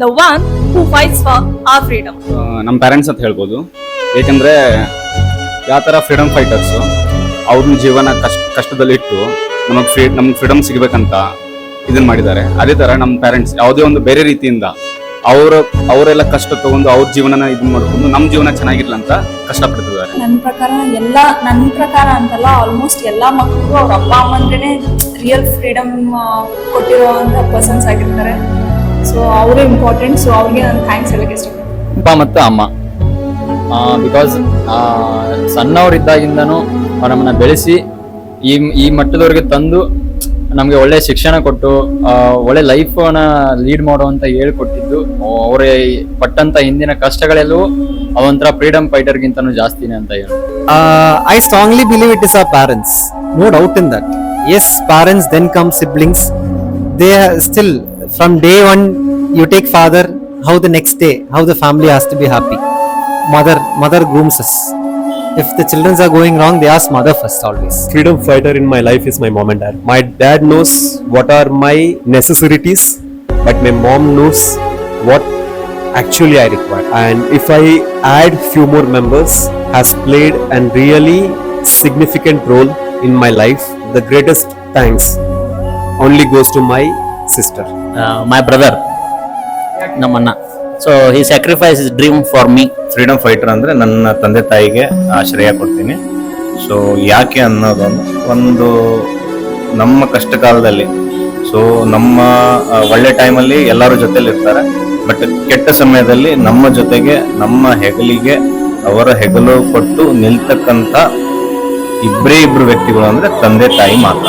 the one who fights for our freedom ನಮ್ಮ parents ಅಂತ ಹೇಳ್ಬೋದು. ಏಕೆಂದರೆ ಯಾವ ಥರ ಫ್ರೀಡಮ್ ಫೈಟರ್ಸು ಅವ್ರನ್ನ ಜೀವನ ಕಷ್ಟ ಕಷ್ಟದಲ್ಲಿಟ್ಟು ನಮಗೆ ಫ್ರೀ ನಮ್ಗೆ ಫ್ರೀಡಮ್ ಸಿಗಬೇಕಂತ ಇದನ್ನ ಮಾಡಿದ್ದಾರೆ. ಅದೇ ಥರ ನಮ್ಮ ಪೇರೆಂಟ್ಸ್ ಯಾವುದೇ ಒಂದು ಬೇರೆ ರೀತಿಯಿಂದ ಅವರ ಅವರೆಲ್ಲ ಕಷ್ಟ ತಗೊಂಡು ಅವ್ರ ಜೀವನನ ಇದು ಮಾಡ್ಕೊಂಡು ನಮ್ಮ ಜೀವನ ಚೆನ್ನಾಗಿರ್ಲಿ ಅಂತ ಕಷ್ಟಪಡ್ತಿದ್ದಾರೆ. ನನ್ನ ಪ್ರಕಾರ ಎಲ್ಲ ನನ್ನ ಪ್ರಕಾರ ಅಂತಲ್ಲ ಆಲ್ಮೋಸ್ಟ್ ಎಲ್ಲ ಮಕ್ಕಳಿಗೂ ಅವ್ರ ಅಪ್ಪ ಅಮ್ಮಂದ್ರೇನೆ ರಿಯಲ್ ಫ್ರೀಡಮ್ ಕೊಟ್ಟಿರೋವಂಥ ಪರ್ಸನ್ಸ್ ಆಗಿರ್ತಾರೆ. ಸೊ ಅವರೇ ಇಂಪಾರ್ಟೆಂಟ್ ಸೊ ಅವ್ರಿಗೆ ನಾನು ಥ್ಯಾಂಕ್ಸ್ ಹೇಳಕ್ಕೆ ಇಷ್ಟಪಡ್ತೀನಿ. ಅಪ್ಪ ಮತ್ತು ಅಮ್ಮ. ಬಿಕಾಸ್ ಸಣ್ಣವರಿದ್ದಾಗಿಂದನೂ ಅವ್ರು ನಮ್ಮನ್ನ ಬೆಳೆಸಿ ಈ ಈ ಮಟ್ಟದವರೆಗೆ ತಂದು ನಮಗೆ ಒಳ್ಳೆ ಶಿಕ್ಷಣ ಕೊಟ್ಟು ಒಳ್ಳೆ ಲೈಫನ್ನ ಲೀಡ್ ಮಾಡುವಂತ ಹೇಳ್ಕೊಟ್ಟಿದ್ದು ಅವರೇ ಪಟ್ಟಂಥ ಹಿಂದಿನ ಕಷ್ಟಗಳೆಲ್ಲವೂ ಅವಂತರ ಫ್ರೀಡಮ್ ಫೈಟರ್ಗಿಂತನೂ ಜಾಸ್ತಿನೇ ಅಂತ ಹೇಳಿ I strongly believe it is is parents no doubt in that is parents then come siblings they still are still, from day one, you take father, how the next day, how the family has to be happy. Mother, mother grooms us. If the children are going wrong, they ask mother first always. freedom fighter in my life is my mom and dad. My dad knows what are my necessities, but my mom knows what actually I require. And if I add few more members, has played a really significant role in my life. The greatest thanks only goes to my sister. My brother ನಮ್ಮಣ್ಣ. So ಈ sacrifice is dream for me freedom fighter ಅಂದರೆ ನನ್ನ ತಂದೆ ತಾಯಿಗೆ ಆಶ್ರಯ ಕೊಡ್ತೀನಿ. So ಯಾಕೆ ಅನ್ನೋದೊಂದು ಒಂದು ನಮ್ಮ ಕಷ್ಟ ಕಾಲದಲ್ಲಿ ಸೊ ನಮ್ಮ ಒಳ್ಳೆ ಟೈಮಲ್ಲಿ ಎಲ್ಲರೂ ಜೊತೆಲಿ ಇರ್ತಾರೆ. ಬಟ್ ಕೆಟ್ಟ ಸಮಯದಲ್ಲಿ ನಮ್ಮ ಜೊತೆಗೆ ನಮ್ಮ ಹೆಗಲಿಗೆ ಅವರ ಹೆಗಲು ಕೊಟ್ಟು ನಿಲ್ತಕ್ಕಂಥ ಇಬ್ಬರೇ ಇಬ್ಬರು ವ್ಯಕ್ತಿಗಳು ಅಂದರೆ ತಂದೆ ತಾಯಿ ಮಾತ್ರ.